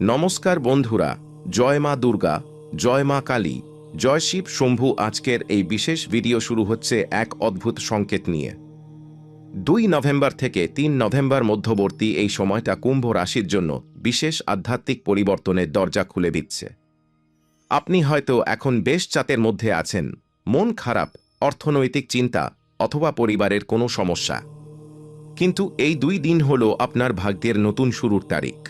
নমস্কার বন্ধুরা, জয় মা দুর্গা, জয় মা কালী, জয় শিব শম্ভু আজকের এই বিশেষ ভিডিও শুরু হচ্ছে এক অদ্ভুত সংকেত নিয়ে। দুই নভেম্বর থেকে তিন নভেম্বর মধ্যবর্তী এই সময়টা কুম্ভ রাশির জন্য বিশেষ আধ্যাত্মিক পরিবর্তনের দরজা খুলে দিচ্ছে। আপনি হয়তো এখন বেশ চাতের মধ্যে আছেন, মন খারাপ, অর্থনৈতিক চিন্তা অথবা পরিবারের কোনো সমস্যা। কিন্তু এই দুই দিন হল আপনার ভাগ্যের নতুন শুরুর তারিখ।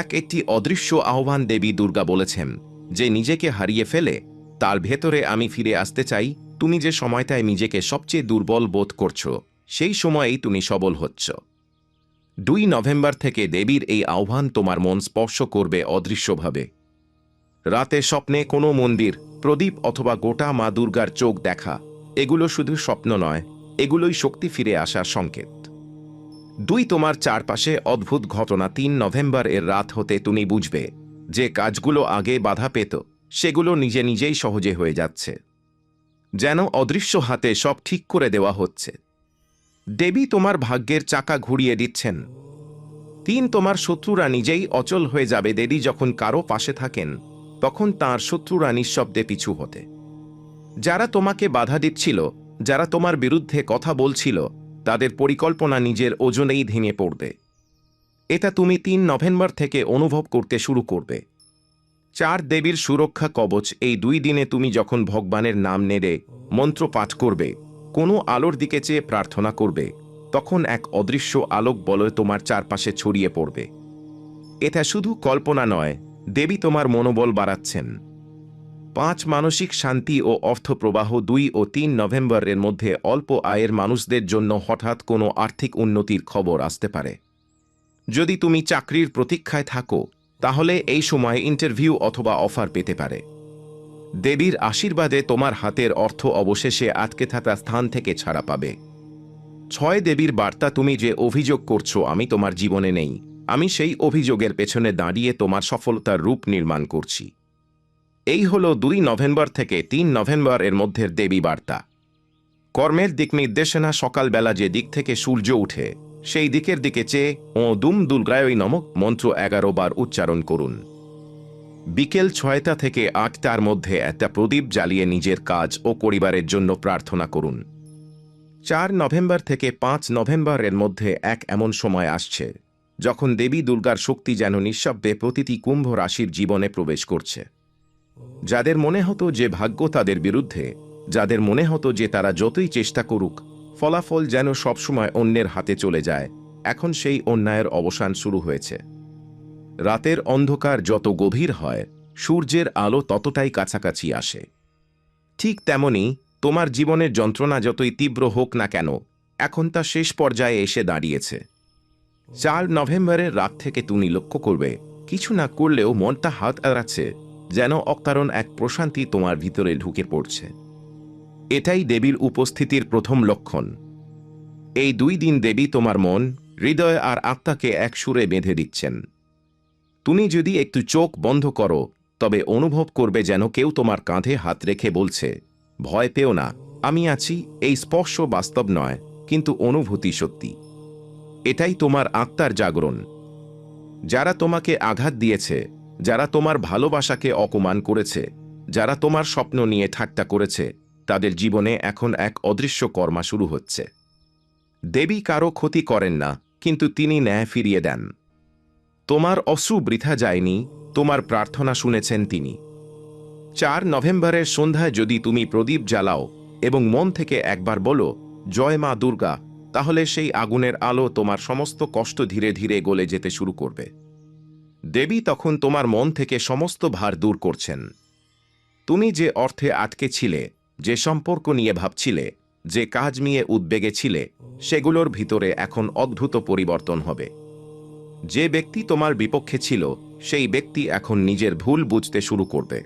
এক একটি অদৃশ্য আহ্বান দেবী দুর্গা বলেছেন, যে নিজেকে হারিয়ে ফেলে, তার ভেতরে আমি ফিরে আসতে চাই, তুমি যে সময়টায় নিজেকে সবচেয়ে দুর্বল বোধ করছ, সেই সময়েই তুমি সবল হচ্ছ। দুই নভেম্বর থেকে দেবীর এই আহ্বান তোমার মন স্পর্শ করবে অদৃশ্যভাবে। রাতে স্বপ্নে কোনো মন্দির, প্রদীপ অথবা গোটা মা দুর্গার চোখ দেখা, এগুলো শুধু স্বপ্ন নয়, এগুলোই শক্তি ফিরে আসার সংকেত। দুই তোমার চারপাশে অদ্ভুত ঘটনা তিন নভেম্বর এর রাত হতে তুমি বুঝবে, যে কাজগুলো আগে বাধা পেত, সেগুলো নিজে নিজেই সহজে হয়ে যাচ্ছে। যেন অদৃশ্য হাতে সব ঠিক করে দেওয়া হচ্ছে। দেবী তোমার ভাগ্যের চাকা ঘুরিয়ে দিচ্ছেন। তিন তোমার শত্রুরা নিজেই অচল হয়ে যাবে, দেবী যখন কারও পাশে থাকেন, তখন তার শত্রুরা নিঃশব্দে পিছু হতে। যারা তোমাকে বাধা দিচ্ছিল, যারা তোমার বিরুদ্ধে কথা বলছিল তাদের পরিকল্পনা নিজের ওজনেই ভেঙে পড়বে। এটা তুমি তিন নভেম্বর থেকে অনুভব করতে শুরু করবে। চার দেবীর সুরক্ষা কবচ এই দুই দিনে তুমি যখন ভগবানের নাম নেড়ে মন্ত্র পাঠ করবে, কোনো আলোর দিকে চেয়ে প্রার্থনা করবে, তখন এক অদৃশ্য আলোক বলয় তোমার চারপাশে ছড়িয়ে পড়বে। এটা শুধু কল্পনা নয়, দেবী তোমার মনোবল বাড়াচ্ছেন। পাঁচ মানসিক শান্তি ও অর্থপ্রবাহ দুই ও তিন নভেম্বরের মধ্যে অল্প আয়ের মানুষদের জন্য হঠাৎ কোনো আর্থিক উন্নতির খবর আসতে পারে। যদি তুমি চাকরির প্রতীক্ষায় থাকো, তাহলে এই সময় ইন্টারভিউ অথবা অফার পেতে পারে। দেবীর আশীর্বাদে তোমার হাতের অর্থ অবশেষে আটকে থাকা স্থান থেকে ছাড়া পাবে। ছয় দেবীর বার্তা তুমি যে অভিযোগ করছ, আমি তোমার জীবনে নেই। আমি সেই অভিযোগের পেছনে দাঁড়িয়ে তোমার সফলতার রূপ নির্মাণ করছি। এই হল দুই নভেম্বর থেকে তিন নভেম্বর এর মধ্যের দেবী বার্তা। কর্মের দিক নির্দেশনা সকালবেলা যে দিক থেকে সূর্য উঠে, সেই দিকের দিকে চেয়ে ও দুম দুর্গায়ই নমক মন্ত্র এগারো বার উচ্চারণ করুন। বিকেল ছয়টা থেকে আটটার মধ্যে একটা প্রদীপ জ্বালিয়ে নিজের কাজ ও পরিবারের জন্য প্রার্থনা করুন। চার নভেম্বর থেকে পাঁচ নভেম্বরের মধ্যে এক এমন সময় আসছে, যখন দেবী দুর্গার শক্তি যেন নিঃশব্দে প্রতিটি কুম্ভ রাশির জীবনে প্রবেশ করছে। যাদের মনে হতো যে ভাগ্য তাদের বিরুদ্ধে, যাদের মনে হতো যে তারা যতই চেষ্টা করুক, ফলাফল যেন সবসময় অন্যের হাতে চলে যায়, এখন সেই অন্যায়ের অবসান শুরু হয়েছে। রাতের অন্ধকার যত গভীর হয়, সূর্যের আলো ততটাই কাছাকাছি আসে। ঠিক তেমনি তোমার জীবনের যন্ত্রণা যতই তীব্র হোক না কেন, এখন তা শেষ পর্যায়ে এসে দাঁড়িয়েছে। চার নভেম্বরের রাত থেকে তুমি লক্ষ্য করবে, কিছু না করলেও মনটা হাত এড়াচ্ছে যেন অকারণ এক প্রশান্তি তোমার ভিতরে ঢুকে পড়ছে। এটাই দেবীর উপস্থিতির প্রথম লক্ষণ। এই দুই দিন দেবী তোমার মন, হৃদয় আর আত্মাকে এক সুরে বেঁধে দিচ্ছেন। তুমি যদি একটু চোখ বন্ধ করো, তবে অনুভব করবে যেন কেউ তোমার কাঁধে হাত রেখে বলছে, ভয় পেও না, আমি আছি, এই স্পর্শ বাস্তব নয়, কিন্তু অনুভূতি সত্যি। এটাই তোমার আত্মার জাগরণ। যারা তোমাকে আঘাত দিয়েছে যারা তোমার ভালোবাসাকে অপমান করেছে, যারা তোমার স্বপ্ন নিয়ে ঠাট্টা করেছে, তাদের জীবনে এখন এক অদৃশ্য কর্মা শুরু হচ্ছে। দেবী কারও ক্ষতি করেন না, কিন্তু তিনি ন্যায় ফিরিয়ে দেন। তোমার অশ্রু বৃথা যায়নি, তোমার প্রার্থনা শুনেছেন তিনি। চার নভেম্বরের সন্ধ্যায় যদি তুমি প্রদীপ জ্বালাও এবং মন থেকে একবার বলো, জয় মা দুর্গা তাহলে সেই আগুনের আলো তোমার সমস্ত কষ্ট ধীরে ধীরে গলে যেতে শুরু করবে। দেবী তখন তোমার মন থেকে সমস্ত ভার দূর করছেন। তুমি যে অর্থে আটকে ছিলে, যে সম্পর্ক নিয়ে ভাবছিলে, যে কাজ নিয়ে উদ্বেগে ছিলে, সেগুলোর ভিতরে এখন অদ্ভুত পরিবর্তন হবে। যে ব্যক্তি তোমার বিপক্ষে ছিল, সেই ব্যক্তি এখন নিজের ভুল বুঝতে শুরু করবে।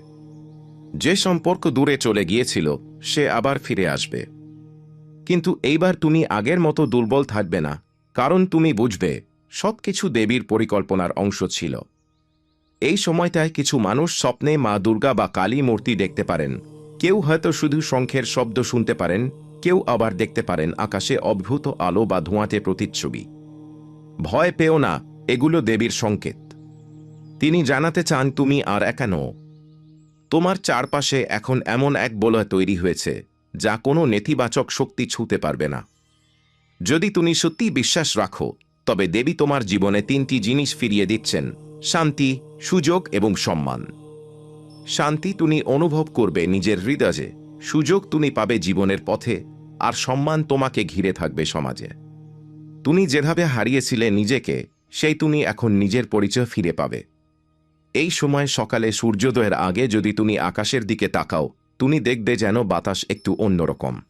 যে সম্পর্ক দূরে চলে গিয়েছিল, সে আবার ফিরে আসবে। কিন্তু এইবার তুমি আগের মতো দুর্বল থাকবে না, কারণ তুমি বুঝবে সবকিছু দেবীর পরিকল্পনার অংশ ছিল। এই সময়টায় কিছু মানুষ স্বপ্নে মা দুর্গা বা কালী মূর্তি দেখতে পারেন। কেউ হয়তো শুধু শঙ্খের শব্দ শুনতে পারেন, কেউ আবার দেখতে পারেন আকাশে অদ্ভুত আলো বা ধোঁয়াতে প্রতিচ্ছবি। ভয় পেও না, এগুলো দেবীর সংকেত। তিনি জানাতে চান, তুমি আর একা নও। তোমার চারপাশে এখন এমন এক বলয় তৈরি হয়েছে, যা কোনো নেতিবাচক শক্তি ছুঁতে পারবে না। যদি তুমি সত্যি বিশ্বাস রাখো তবে দেবী তোমার জীবনে তিনটি জিনিস ফিরিয়ে দিচ্ছেন, শান্তি, সুযোগ এবং সম্মান। শান্তি তুমি অনুভব করবে নিজের হৃদয়ে, সুযোগ তুমি পাবে জীবনের পথে, আর সম্মান তোমাকে ঘিরে থাকবে সমাজে। তুমি যেভাবে হারিয়েছিলে নিজেকে, সেই তুমি এখন নিজের পরিচয় ফিরে পাবে। এই সময় সকালে সূর্যোদয়ের আগে যদি তুমি আকাশের দিকে তাকাও, তুমি দেখবে যেন বাতাস একটু অন্যরকম।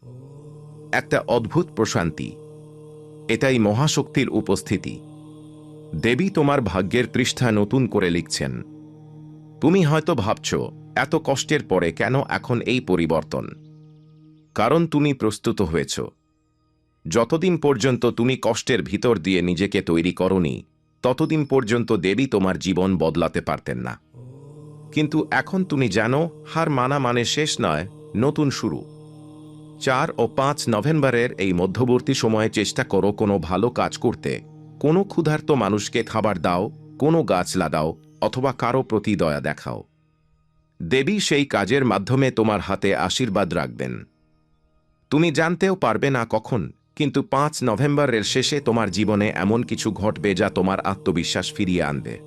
একটা অদ্ভুত প্রশান্তি। এটাই মহাশক্তির উপস্থিতি। দেবী তোমার ভাগ্যের পৃষ্ঠা নতুন করে লিখছেন। তুমি হয়তো ভাবছ, এত কষ্টের পরে কেন এখন এই পরিবর্তন? কারণ তুমি প্রস্তুত হয়েছ। যতদিন পর্যন্ত তুমি কষ্টের ভিতর দিয়ে নিজেকে তৈরি করনি, ততদিন পর্যন্ত দেবী তোমার জীবন বদলাতে পারতেন না। কিন্তু এখন তুমি জানো, হার মানা মানে শেষ নয়, নতুন শুরু। চার ও পাঁচ নভেম্বরের এই মধ্যবর্তী সময়ে চেষ্টা করো কোনো ভালো কাজ করতে। কোনো ক্ষুধার্ত মানুষকে খাবার দাও, কোনো গাছ লাগাও, অথবা কারও প্রতি দয়া দেখাও। দেবী সেই কাজের মাধ্যমে তোমার হাতে আশীর্বাদ রাখবেন। তুমি জানতেও পারবে না কখন, কিন্তু পাঁচ নভেম্বরের শেষে তোমার জীবনে এমন কিছু ঘটবে যা তোমার আত্মবিশ্বাস ফিরিয়ে আনবে।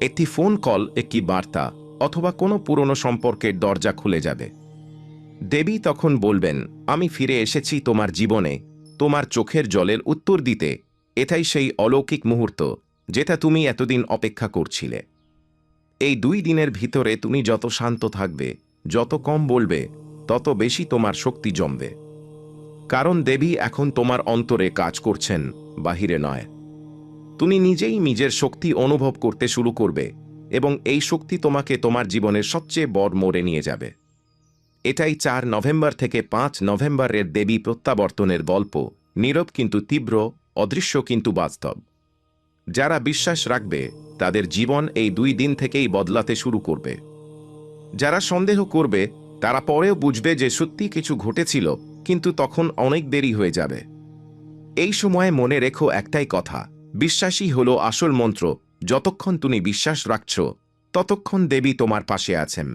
একটি ফোন কল, একটি বার্তা, অথবা কোনো পুরনো সম্পর্কের দরজা খুলে যাবে। দেবী তখন বলবেন, আমি ফিরে এসেছি তোমার জীবনে, তোমার চোখের জলের উত্তর দিতে। এটাই সেই অলৌকিক মুহূর্ত, যেটা তুমি এতদিন অপেক্ষা করছিলে। এই দুই দিনের ভিতরে তুমি যত শান্ত থাকবে, যত কম বলবে, তত বেশি তোমার শক্তি জমবে। কারণ দেবী এখন তোমার অন্তরে কাজ করছেন, বাহিরে নয়। তুমি নিজেই নিজের শক্তি অনুভব করতে শুরু করবে, এবং এই শক্তি তোমাকে তোমার জীবনের সবচেয়ে বড় মোড়ে নিয়ে যাবে। এটাই চার নভেম্বর থেকে পাঁচ নভেম্বরের দেবী প্রত্যাবর্তনের গল্প। নীরব কিন্তু তীব্র, অদৃশ্য কিন্তু বাস্তব। যারা বিশ্বাস রাখবে, তাদের জীবন এই দুই দিন থেকেই বদলাতে শুরু করবে। যারা সন্দেহ করবে, তারা পরেও বুঝবে যে সত্যি কিছু ঘটেছিল, কিন্তু তখন অনেক দেরি হয়ে যাবে। এই সময়ে মনে রেখো একটাই কথা বিশ্বাসী হলো আসল মন্ত্র, যতক্ষণ তুমি বিশ্বাস রাখছ, ততক্ষণ দেবী তোমার পাশে আছেন।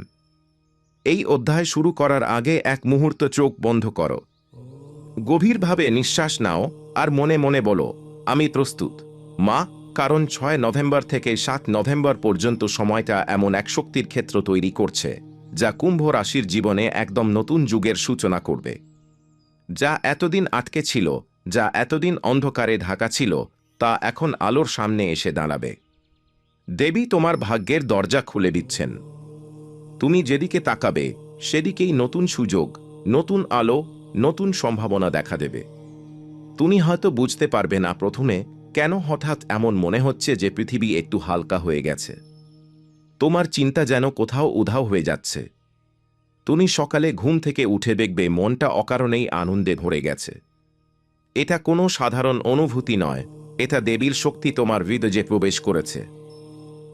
এই অধ্যায় শুরু করার আগে এক মুহূর্ত চোখ বন্ধ করো। গভীরভাবে নিঃশ্বাস নাও আর মনে মনে বলো, আমি প্রস্তুত। মা, কারণ ছয় নভেম্বর থেকে সাত নভেম্বর পর্যন্ত সময়টা এমন এক শক্তির ক্ষেত্র তৈরি করছে, যা কুম্ভ রাশির জীবনে একদম নতুন যুগের সূচনা করবে। যা এতদিন আটকে ছিল, যা এতদিন অন্ধকারে ঢাকা ছিল, তা এখন আলোর সামনে এসে দাঁড়াবে। দেবী তোমার ভাগ্যের দরজা খুলে দিচ্ছেন। তুমি যেদিকে তাকাবে, সেদিকেই নতুন সুযোগ, নতুন আলো, নতুন সম্ভাবনা দেখা দেবে। তুমি হয়তো বুঝতে পারবে না প্রথমে কেন হঠাৎ এমন মনে হচ্ছে যে পৃথিবী একটু হালকা হয়ে গেছে। তোমার চিন্তা যেন কোথাও উধাও হয়ে যাচ্ছে। তুমি সকালে ঘুম থেকে উঠে দেখবে মনটা অকারণেই আনন্দে ভরে গেছে। এটা কোনো সাধারণ অনুভূতি নয়, এটা দেবীর শক্তি তোমার হৃদয়ে প্রবেশ করেছে।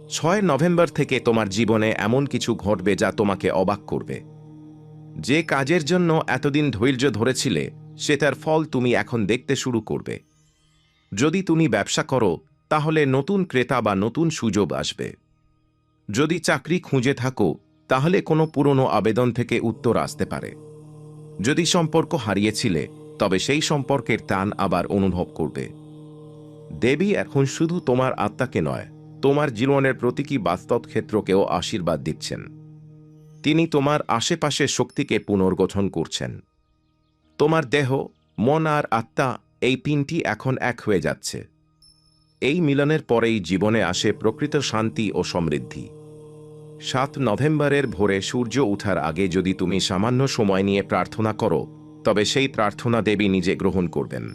ছয় নভেম্বর থেকে তোমার জীবনে এমন কিছু ঘটবে যা তোমাকে অবাক করবে। যে কাজের জন্য এতদিন ধৈর্য ধরেছিলে সেটার ফল তুমি এখন দেখতে শুরু করবে। যদি তুমি ব্যবসা করো, তাহলে নতুন ক্রেতা বা নতুন সুযোগ আসবে। যদি চাকরি খুঁজে থাকো, তাহলে কোনো পুরনো আবেদন থেকে উত্তর আসতে পারে। যদি সম্পর্ক হারিয়েছিলে, তবে সেই সম্পর্কের টান আবার অনুভব করবে। দেবী এখন শুধু তোমার আত্মাকে নয় তোমার জীবনের প্রতীকী বাস্তব ক্ষেত্রকেও আশীর্বাদ দিচ্ছেন। তিনি তোমার আশেপাশে শক্তিকে পুনর্গঠন করছেন। তোমার দেহ, মন আর আত্মা এই তিনটি এখন এক হয়ে যাচ্ছে। এই মিলনের পরেই জীবনে আসে প্রকৃত শান্তি ও সমৃদ্ধি। সাত নভেম্বরের ভোরে সূর্য উঠার আগে যদি তুমি সামান্য সময় নিয়ে প্রার্থনা করো, তবে সেই প্রার্থনা দেবী নিজে গ্রহণ করবেন।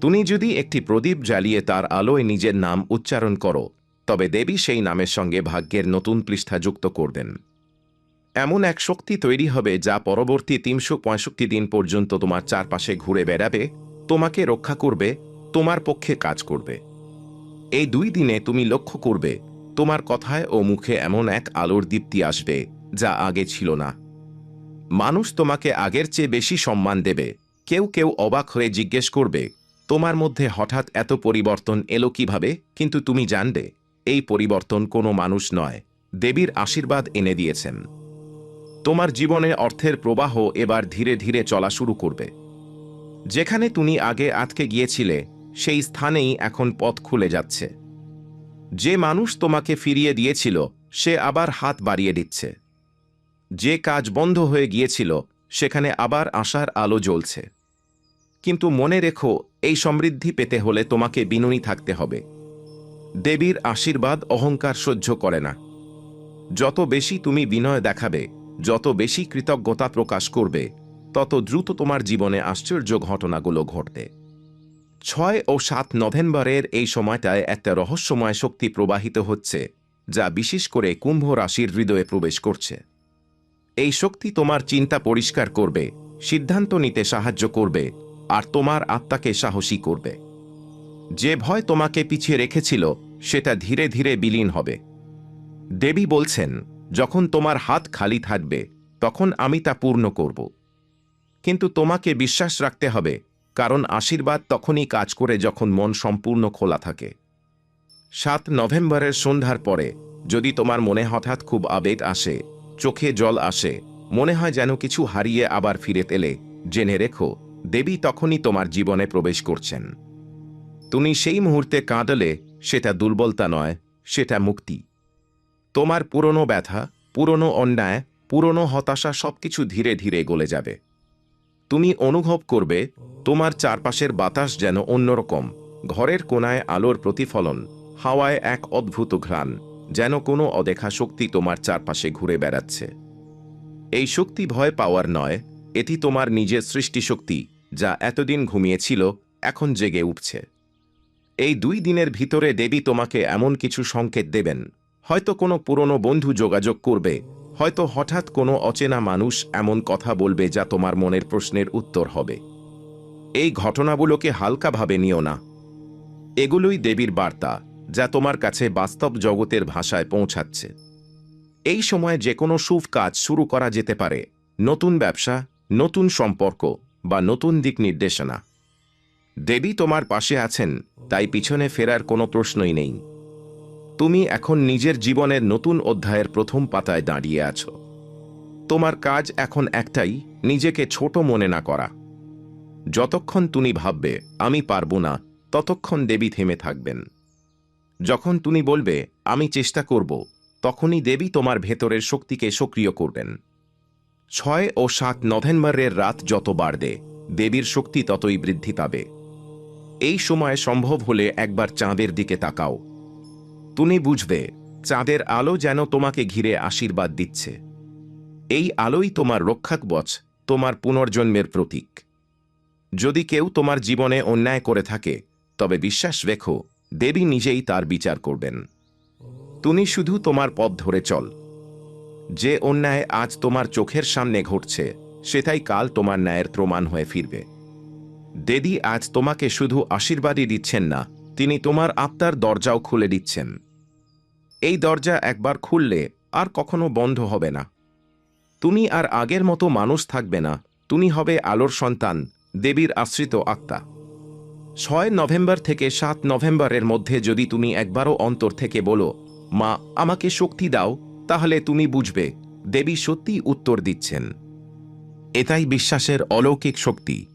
তুমি যদি একটি প্রদীপ জ্বালিয়ে তার আলোয় নিজের নাম উচ্চারণ করো তবে দেবী সেই নামের সঙ্গে ভাগ্যের নতুন পৃষ্ঠা যুক্ত করবেন। এমন এক শক্তি তৈরি হবে যা পরবর্তী তিনশো পঁয়ষট্টি দিন পর্যন্ত তোমার চারপাশে ঘুরে বেড়াবে, তোমাকে রক্ষা করবে, তোমার পক্ষে কাজ করবে। এই দুই দিনে তুমি লক্ষ্য করবে, তোমার কথায় ও মুখে এমন এক আলোর দীপ্তি আসবে যা আগে ছিল না। মানুষ তোমাকে আগের চেয়ে বেশি সম্মান দেবে। কেউ কেউ অবাক হয়ে জিজ্ঞেস করবে, তোমার মধ্যে হঠাৎ এত পরিবর্তন এলো কীভাবে? কিন্তু তুমি জানবে। এই পরিবর্তন কোনো মানুষ নয়, দেবীর আশীর্বাদ এনে দিয়েছেন। তোমার জীবনে অর্থের প্রবাহ এবার ধীরে ধীরে চলা শুরু করবে। যেখানে তুমি আগে আটকে গিয়েছিলে, সেই স্থানেই এখন পথ খুলে যাচ্ছে। যে মানুষ তোমাকে ফিরিয়ে দিয়েছিল, সে আবার হাত বাড়িয়ে দিচ্ছে। যে কাজ বন্ধ হয়ে গিয়েছিল, সেখানে আবার আশার আলো জ্বলছে। কিন্তু মনে রেখো, এই সমৃদ্ধি পেতে হলে তোমাকে বিনয়ী থাকতে হবে। দেবীর আশীর্বাদ অহংকার সহ্য করে না। যত বেশি তুমি বিনয় দেখাবে, যত বেশি কৃতজ্ঞতা প্রকাশ করবে, তত দ্রুত তোমার জীবনে আশ্চর্য ঘটনাগুলো ঘটবে। ছয় ও সাত নভেম্বরের এই সময়টায় একটা রহস্যময় শক্তি প্রবাহিত হচ্ছে, যা বিশেষ করে কুম্ভ রাশির হৃদয়ে প্রবেশ করছে। এই শক্তি তোমার চিন্তা পরিষ্কার করবে, সিদ্ধান্ত নিতে সাহায্য করবে, আর তোমার আত্মাকে সাহসী করবে। যে ভয় তোমাকে পিছিয়ে রেখেছিল, সেটা ধীরে ধীরে বিলীন হবে। দেবী বলছেন, যখন তোমার হাত খালি থাকবে, তখন আমি তা পূর্ণ করব। কিন্তু তোমাকে বিশ্বাস রাখতে হবে, কারণ আশীর্বাদ তখনই কাজ করে যখন মন সম্পূর্ণ খোলা থাকে। সাত নভেম্বরের সন্ধ্যার পরে, যদি তোমার মনে হঠাৎ খুব আবেগ আসে, চোখে জল আসে, মনে হয় যেন কিছু হারিয়ে আবার ফিরে এলে, জেনে রেখো, দেবী তখনই তোমার জীবনে প্রবেশ করছেন। তুমি সেই মুহূর্তে কাঁদলে সেটা দুর্বলতা নয়, সেটা মুক্তি। তোমার পুরনো ব্যথা, পুরনো অন্যায়, পুরনো হতাশা সবকিছু ধীরে ধীরে গলে যাবে। তুমি অনুভব করবে তোমার চারপাশের বাতাস যেন অন্যরকম, ঘরের কোনায় আলোর প্রতিফলন, হাওয়ায় এক অদ্ভুত ঘ্রাণ, যেন কোনো অদেখা শক্তি তোমার চারপাশে ঘুরে বেড়াচ্ছে। এই শক্তি ভয় পাওয়ার নয়, এটি তোমার নিজের সৃষ্টিশক্তি, যা এতদিন ঘুমিয়েছিল, এখন জেগে উঠছে। এই দুই দিনের ভিতরে দেবী তোমাকে এমন কিছু সংকেত দেবেন। হয়তো কোনো পুরনো বন্ধু যোগাযোগ করবে, হয়তো হঠাৎ কোনো অচেনা মানুষ এমন কথা বলবে যা তোমার মনের প্রশ্নের উত্তর হবে। এই ঘটনাগুলোকে হালকাভাবে নিও না। এগুলোই দেবীর বার্তা, যা তোমার কাছে বাস্তব জগতের ভাষায় পৌঁছাচ্ছে। এই সময় যে কোনো শুভ কাজ শুরু করা যেতে পারে। নতুন ব্যবসা, নতুন সম্পর্ক বা নতুন দিক নির্দেশনা। দেবী তোমার পাশে আছেন, তাই পিছনে ফেরার কোনো প্রশ্নই নেই। তুমি এখন নিজের জীবনের নতুন অধ্যায়ের প্রথম পাতায় দাঁড়িয়ে আছো। তোমার কাজ এখন একটাই, নিজেকে ছোট মনে না করা। যতক্ষণ তুমি ভাববে, আমি পারব না, ততক্ষণ দেবী থেমে থাকবেন। যখন তুমি বলবে, আমি চেষ্টা করব, তখনই দেবী তোমার ভেতরের শক্তিকে সক্রিয় করবেন। ছয় ও সাত নভেম্বরের রাত যত বাড়বে, দেবীর শক্তি ততই বৃদ্ধি পাবে। এই সময় সম্ভব হলে একবার চাঁদের দিকে তাকাও। তুমি বুঝবে, চাঁদের আলো যেন তোমাকে ঘিরে আশীর্বাদ দিচ্ছে। এই আলোই তোমার রক্ষাকবচ তোমার পুনর্জন্মের প্রতীক। যদি কেউ তোমার জীবনে অন্যায় করে থাকে, তবে বিশ্বাস রেখো, দেবী নিজেই তার বিচার করবেন। তুমি শুধু তোমার পথ ধরে চল। যে অন্যায় আজ তোমার চোখের সামনে ঘটছে, সেটাই কাল তোমার ন্যায়ের প্রমাণ হয়ে ফিরবে। দেবী আজ তোমাকে শুধু আশীর্বাদই দিচ্ছেন না, তিনি তোমার আত্মার দরজাও খুলে দিচ্ছেন। এই দরজা একবার খুললে আর কখনো বন্ধ হবে না। তুমি আর আগের মতো মানুষ থাকবে না, তুমি হবে আলোর সন্তান, দেবীর আশ্রিত আত্মা। ছয় নভেম্বর থেকে সাত নভেম্বরের মধ্যে যদি তুমি একবারও অন্তর থেকে বলো, মা, আমাকে শক্তি দাও, তাহলে তুমি বুঝবে, দেবী সত্যি উত্তর দিচ্ছেন। এটাই বিশ্বাসের অলৌকিক শক্তি।